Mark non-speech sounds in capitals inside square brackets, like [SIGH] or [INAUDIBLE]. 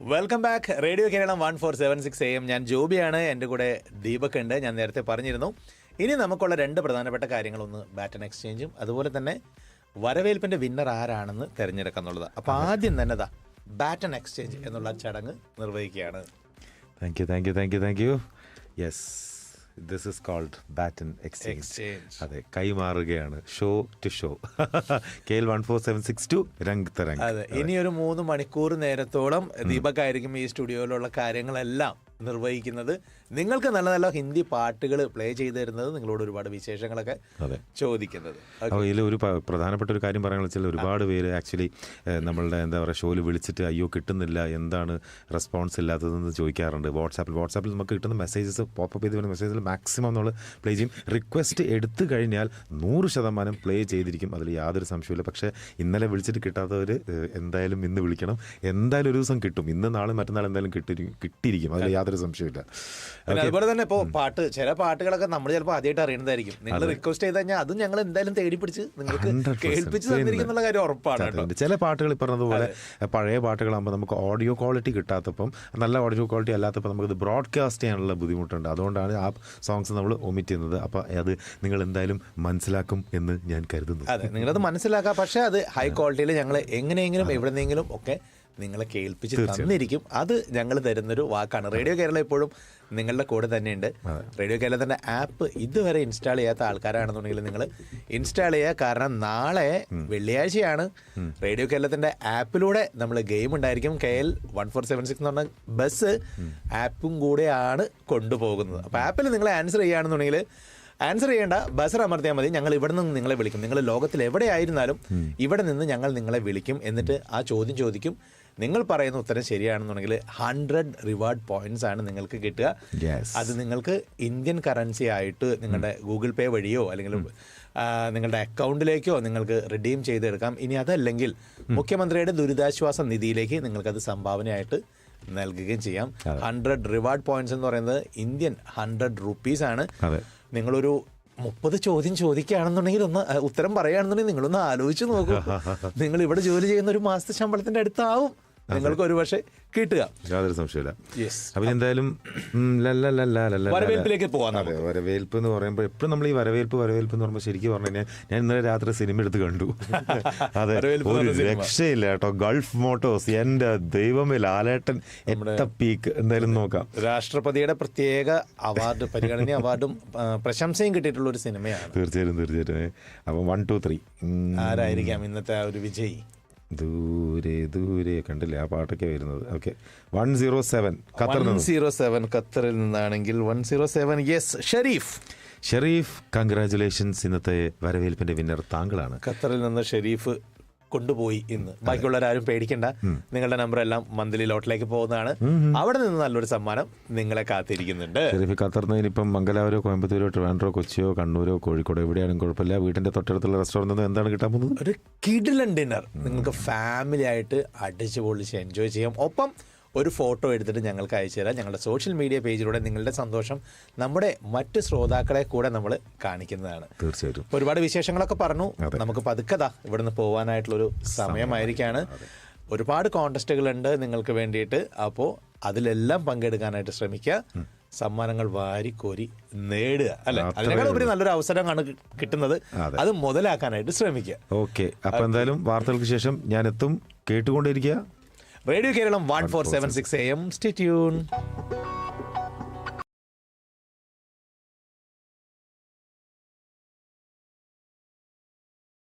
Welcome back radio Keralam one four seven six A M ഞാൻ ജോബിയാണ്. എന്റെ കൂടെ ദീപക് ഉണ്ട്. ഞാൻ നേരത്തെ പറഞ്ഞിരുന്നു. ഇനി നമുക്കുള്ള രണ്ട് പ്രധാനപ്പെട്ട കാര്യങ്ങളൊന്ന് ബാറ്റൺ എക്സ്ചേഞ്ചും അതുപോലെ തന്നെ വരവേൽപ്പിന്റെ വിന്നർ ആരാണെന്ന് തിരഞ്ഞെടുക്കാന്നുള്ളത് അപ്പോൾ ആദ്യം തന്നെ ദാ ബാറ്റൺ എക്സ്ചേഞ്ച് എന്നുള്ള ചടങ്ങ് നിർവഹിക്കുകയാണ്. Thank you thank you thank you thank you yes this is called baton exchange അതെ കൈമാറുകയാണ്. Show to show K L one four seven six to Rang Tarang അതെ ഇനി ഒരു മൂന്ന് മണിക്കൂർ നേരത്തോളം ദീപക് ആയിരിക്കും ഈ സ്റ്റുഡിയോയിലുള്ള കാര്യങ്ങളെല്ലാം നിർവഹിക്കുന്നത്. നിങ്ങൾക്ക് നല്ല നല്ല ഹിന്ദി പാട്ടുകൾ പ്ലേ ചെയ്തു തരുന്നത് നിങ്ങളോട് ഒരുപാട് വിശേഷങ്ങളൊക്കെ ചോദിക്കുന്നത്. അപ്പോൾ ഇതിൽ ഒരു പ്രധാനപ്പെട്ട ഒരു കാര്യം പറയാൻ വെച്ചാൽ ഒരുപാട് പേര് ആക്ച്വലി നമ്മളുടെ എന്താ പറയുക ഷോയിൽ വിളിച്ചിട്ട് അയ്യോ കിട്ടുന്നില്ല എന്താണ് റെസ്പോൺസ് ഇല്ലാത്തതെന്ന് ചോദിക്കാറുണ്ട്. വാട്സാപ്പിൽ വാട്സാപ്പിൽ നമുക്ക് കിട്ടുന്ന മെസ്സേജസ് പോപ്പപ്പ് ചെയ്ത് വരുന്ന മെസ്സേജിൽ മാക്സിമം നമ്മൾ പ്ലേ ചെയ്യും. റിക്വസ്റ്റ് എടുത്തു കഴിഞ്ഞാൽ നൂറ് ശതമാനം പ്ലേ ചെയ്തിരിക്കും. അതിൽ യാതൊരു സംശയമില്ല പക്ഷേ ഇന്നലെ വിളിച്ചിട്ട് കിട്ടാത്തവർ എന്തായാലും ഇന്ന് വിളിക്കണം. എന്തായാലും ഒരു ദിവസം കിട്ടും. ഇന്ന് നാളെ മറ്റന്നാൾ എന്തായാലും കിട്ടി കിട്ടിയിരിക്കും. അതിൽ യാതൊരു സംശയമില്ല പിന്നെ അതുപോലെ തന്നെ ഇപ്പോൾ പാട്ട് ചില പാട്ടുകളൊക്കെ നമ്മൾ ചിലപ്പോൾ ആദ്യമായിട്ട് അറിയുന്നതായിരിക്കും. നിങ്ങൾ റിക്വസ്റ്റ് ചെയ്ത് കഴിഞ്ഞാൽ അത് ഞങ്ങൾ എന്തായാലും തേടി പിടിച്ച് നിങ്ങൾക്ക് കേൾപ്പിച്ച് തന്നിരിക്കുന്നുള്ള കാര്യം ഉറപ്പാണ് ചില പാട്ടുകൾ ഈ പറഞ്ഞതുപോലെ പഴയ പാട്ടുകളാകുമ്പോൾ നമുക്ക് ഓഡിയോ ക്വാളിറ്റി കിട്ടാത്തപ്പം നല്ല ഓഡിയോ ക്വാളിറ്റി അല്ലാത്തപ്പോൾ നമുക്കത് ബ്രോഡ്കാസ്റ്റ് ചെയ്യാനുള്ള ബുദ്ധിമുട്ടുണ്ട്. അതുകൊണ്ടാണ് ആ സോങ്സ് നമ്മൾ ഒമിറ്റ് ചെയ്യുന്നത്. അപ്പോൾ അത് നിങ്ങൾ എന്തായാലും മനസ്സിലാക്കും എന്ന് ഞാൻ കരുതുന്നു. അതെ നിങ്ങളത് മനസ്സിലാക്കാം. പക്ഷേ അത് ഹൈ ക്വാളിറ്റിയിൽ ഞങ്ങൾ എങ്ങനെയെങ്കിലും എവിടെ എവിടെന്നെങ്കിലും ഒക്കെ നിങ്ങളെ കേൾപ്പിച്ച് തന്നിരിക്കും. അത് ഞങ്ങൾ തരുന്നൊരു വാക്കാണ്. റേഡിയോ കേരള എപ്പോഴും നിങ്ങളുടെ കൂടെ തന്നെയുണ്ട്. റേഡിയോ കേരളത്തിന്റെ ആപ്പ് ഇതുവരെ ഇൻസ്റ്റാൾ ചെയ്യാത്ത ആൾക്കാരാണെന്നുണ്ടെങ്കിൽ നിങ്ങൾ ഇൻസ്റ്റാൾ ചെയ്യുക കാരണം നാളെ വെള്ളിയാഴ്ചയാണ്. റേഡിയോ കേരളത്തിന്റെ ആപ്പിലൂടെ നമ്മൾ ഗെയിം ഉണ്ടായിരിക്കും. K L one four seven six എന്ന് പറഞ്ഞ ബസ് ആപ്പും കൂടെയാണ് കൊണ്ടുപോകുന്നത്. അപ്പോൾ ആപ്പിൽ നിങ്ങൾ ആൻസർ ചെയ്യുകയാണെന്നുണ്ടെങ്കിൽ ആൻസർ ചെയ്യേണ്ട ബസർ അമർത്തിയാൽ മതി. ഞങ്ങൾ ഇവിടെ നിന്ന് നിങ്ങളെ വിളിക്കും. നിങ്ങൾ ലോകത്തിൽ എവിടെയായിരുന്നാലും ഇവിടെ നിന്ന് ഞങ്ങൾ നിങ്ങളെ വിളിക്കും. എന്നിട്ട് ആ ചോദ്യം ചോദിക്കും. നിങ്ങൾ പറയുന്ന ഉത്തരം ശരിയാണെന്നുണ്ടെങ്കിൽ ഹൺഡ്രഡ് റിവാർഡ് പോയിന്റ്സ് ആണ് നിങ്ങൾക്ക് കിട്ടുക. അത് നിങ്ങൾക്ക് ഇന്ത്യൻ കറൻസി ആയിട്ട് നിങ്ങളുടെ ഗൂഗിൾ പേ വഴിയോ അല്ലെങ്കിൽ നിങ്ങളുടെ അക്കൗണ്ടിലേക്കോ നിങ്ങൾക്ക് റിഡീം ചെയ്തെടുക്കാം. ഇനി അതല്ലെങ്കിൽ മുഖ്യമന്ത്രിയുടെ ദുരിതാശ്വാസ നിധിയിലേക്ക് നിങ്ങൾക്കത് സംഭാവനയായിട്ട് നൽകുകയും ചെയ്യാം. ഹൺഡ്രഡ് റിവാർഡ് പോയിന്റ്സ് എന്ന് പറയുന്നത് ഇന്ത്യൻ ഹൺഡ്രഡ് റുപ്പീസ് ആണ്. നിങ്ങളൊരു മുപ്പത് ചോദ്യം ചോദിക്കുകയാണെന്നുണ്ടെങ്കിൽ ഒന്ന് ഉത്തരം പറയുകയാണെന്നുണ്ടെങ്കിൽ നിങ്ങളൊന്ന് ആലോചിച്ച് നോക്കൂ. [LAUGHS] നിങ്ങൾ ഇവിടെ ജോലി ചെയ്യുന്ന ഒരു മാസത്തെ ശമ്പളത്തിന്റെ അടുത്താവും. നിങ്ങൾക്ക് ഒരു പക്ഷേ കിട്ടുക. യാതൊരു സംശയമില്ല അപ്പം എന്തായാലും. വരവേൽപ്പിലേക്ക് പോകാൻ വരവേൽപ്പ് എന്ന് പറയുമ്പോൾ എപ്പോഴും നമ്മൾ ഈ വരവേൽപ്പ് വരവേൽപ്പ് എന്ന് പറയുമ്പോൾ ശരിക്കും പറഞ്ഞു കഴിഞ്ഞാൽ ഞാൻ ഇന്നലെ രാത്രി സിനിമ എടുത്ത് കണ്ടു. [LAUGHS] അതെ ഒരു രക്ഷയില്ല കേട്ടോ. ഗൾഫ് മോട്ടോസ് എന്റെ ദൈവമേ ലാലേട്ടൻ എത്ത പീക്ക്. എന്തായാലും നോക്കാം. രാഷ്ട്രപതിയുടെ പ്രത്യേക അവാർഡ് പരിഗണന അവാർഡും പ്രശംസയും കിട്ടിയിട്ടുള്ള ഒരു സിനിമയാണ്. തീർച്ചയായും തീർച്ചയായിട്ടും. അപ്പം വൺ ടു ത്രീ ആരായിരിക്കാം ഇന്നത്തെ ആ ഒരു വിജയി? ദൂരെ ദൂരെ. കണ്ടില്ലേ ആ പാട്ടൊക്കെ വരുന്നത്? ഓക്കെ വൺ സീറോ സെവൻ ഖത്തറിൽ സീറോ സെവൻ ഖത്തറിൽ നിന്നാണെങ്കിൽ one zero seven yes Sherif. Sherif congratulations ഇന്നത്തെ വരവേൽപ്പിന്റെ വിന്നർ താങ്കളാണ്. ഖത്തറിൽ നിന്ന് ഷെരീഫ് കൊണ്ടുപോയി ഇന്ന് ബാക്കിയുള്ളവരാരും പേടിക്കണ്ട. നിങ്ങളുടെ നമ്പർ എല്ലാം മന്ത്ലി ലോട്ടിലേക്ക് പോകുന്നതാണ്. അവിടെ നിന്ന് നല്ലൊരു സമ്മാനം നിങ്ങളെ കാത്തിരിക്കുന്നുണ്ട്. ഖത്തറിന് ഇനിയിപ്പം മംഗലാപുരോ കോയമ്പത്തൂരോ ട്രിവാൻഡ്രോ കൊച്ചിയോ കണ്ണൂരോ കോഴിക്കോടോ എവിടെയാണെങ്കിലും കുഴപ്പമില്ല. വീടിന്റെ തൊട്ടടുത്തുള്ള റെസ്റ്റോറന്റിൽ നിന്ന് എന്താണ് കിട്ടാൻ പോകുന്നത്? ഒരു കിഡിലൻ ഡിന്നർ നിങ്ങൾക്ക് ഫാമിലി ആയിട്ട് അടിച്ചു പൊളിച്ച് എൻജോയ് ചെയ്യാം. ഒപ്പം ഒരു ഫോട്ടോ എടുത്തിട്ട് ഞങ്ങൾക്ക് അയച്ചു തരാം. ഞങ്ങളുടെ സോഷ്യൽ മീഡിയ പേജിലൂടെ നിങ്ങളുടെ സന്തോഷം നമ്മുടെ മറ്റ് ശ്രോതാക്കളെ കൂടെ നമ്മൾ കാണിക്കുന്നതാണ്. തീർച്ചയായിട്ടും. ഒരുപാട് വിശേഷങ്ങളൊക്കെ പറഞ്ഞു. നമുക്ക് പതുക്കതാ ഇവിടുന്ന് പോകാനായിട്ടുള്ളൊരു സമയമായിരിക്കാണ്. ഒരുപാട് കോണ്ടസ്റ്റുകളുണ്ട് നിങ്ങൾക്ക് വേണ്ടിയിട്ട്. അപ്പോൾ അതിലെല്ലാം പങ്കെടുക്കാനായിട്ട് ശ്രമിക്കുക. സമ്മാനങ്ങൾ വാരിക്കോരി നേടുക. അല്ലെ? അതിനേക്കാൾ ഉപരി നല്ലൊരു അവസരമാണ് കിട്ടുന്നത്. അത്. മുതലാക്കാനായിട്ട് ശ്രമിക്കുക. ഓക്കെ. അപ്പൊ എന്തായാലും വാർത്തകൾക്ക് ശേഷം ഞാൻ എത്തും കേട്ടുകൊണ്ടിരിക്കുക radio Keralam one four seven six M സ്റ്റിറ്റ്യൂൺ